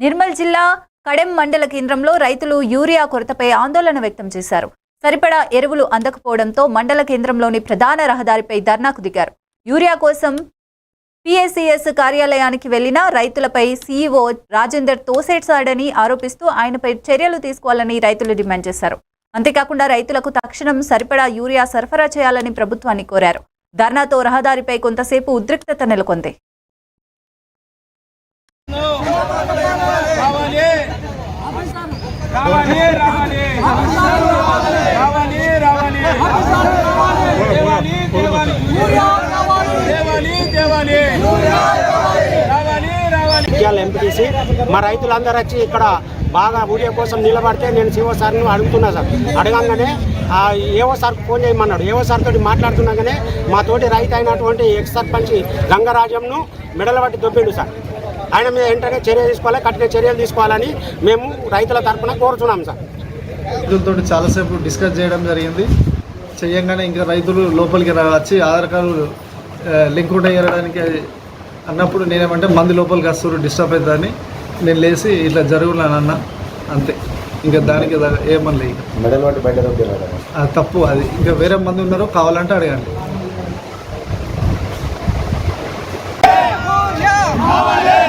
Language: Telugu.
నిర్మల్ జిల్లా కడెం మండల కేంద్రంలో రైతులు యూరియా కొరతపై ఆందోళన వ్యక్తం చేశారు. సరిపడా ఎరువులు అందకపోవడంతో మండల కేంద్రంలోని ప్రధాన రహదారిపై ధర్నాకు దిగారు. యూరియా కోసం పిఎస్సిఎస్ కార్యాలయానికి వెళ్ళిన రైతులపై సీఈఓ రాజేందర్ తోసేడ్చాడని ఆరోపిస్తూ ఆయనపై చర్యలు తీసుకోవాలని రైతులు డిమాండ్ చేశారు. అంతేకాకుండా రైతులకు తక్షణం సరిపడా యూరియా సరఫరా చేయాలని ప్రభుత్వాన్ని కోరారు. ధర్నాతో రహదారిపై కొంతసేపు ఉద్రిక్తత నెలకొంది రావాలి రావాలి రావాలి. రావాలి రావాలి. దేవాలి దేవాలి. దేవాలి దేవాలి. రావాలి రావాలి. ఎంపీటీసీ. మా రైతులందరూ వచ్చి ఇక్కడ బాగా ఊరియా కోసం నిలబడితే నేను సిఓ సార్ని అడుగుతున్నా సార్. అడగంగానే ఆ ఏవో సార్ ఫోన్ చేయమన్నాడు. ఏవో సార్ తోటి మాట్లాడుతున్నాగానే మా తోటి రైతు అయినటువంటి ఎక్స్ సర్పంచ్ గంగరాజంను మెడల పట్టి దొబ్బిండు సార్. ఆయన మీద వెంటనే చర్య తీసుకోవాలి కఠిన చర్యలు తీసుకోవాలని మేము రైతుల తరఫున కోరుతున్నాం సార్. రైతులతో చాలాసేపు డిస్కస్ చేయడం జరిగింది. చెయ్యంగానే ఇంకా రైతులు లోపలికి రా వచ్చి ఆధార్ కార్డు లింక్ కూడా చేయడానికి అన్నప్పుడు నేనేమంటే మంది లోపలికి వస్తారు డిస్టర్బ్ అవుతుందని నేను లేచి ఇట్లా జరుగున్నాను అన్న అంతే. ఇంకా దానికి దా- ఏమనలే ఇక మెడల్ పట్టి బయట దొబ్బినాడు ఆ తప్పు అది. ఇంకా వేరే మంది ఉన్నారు కావాలంటే అడగండి.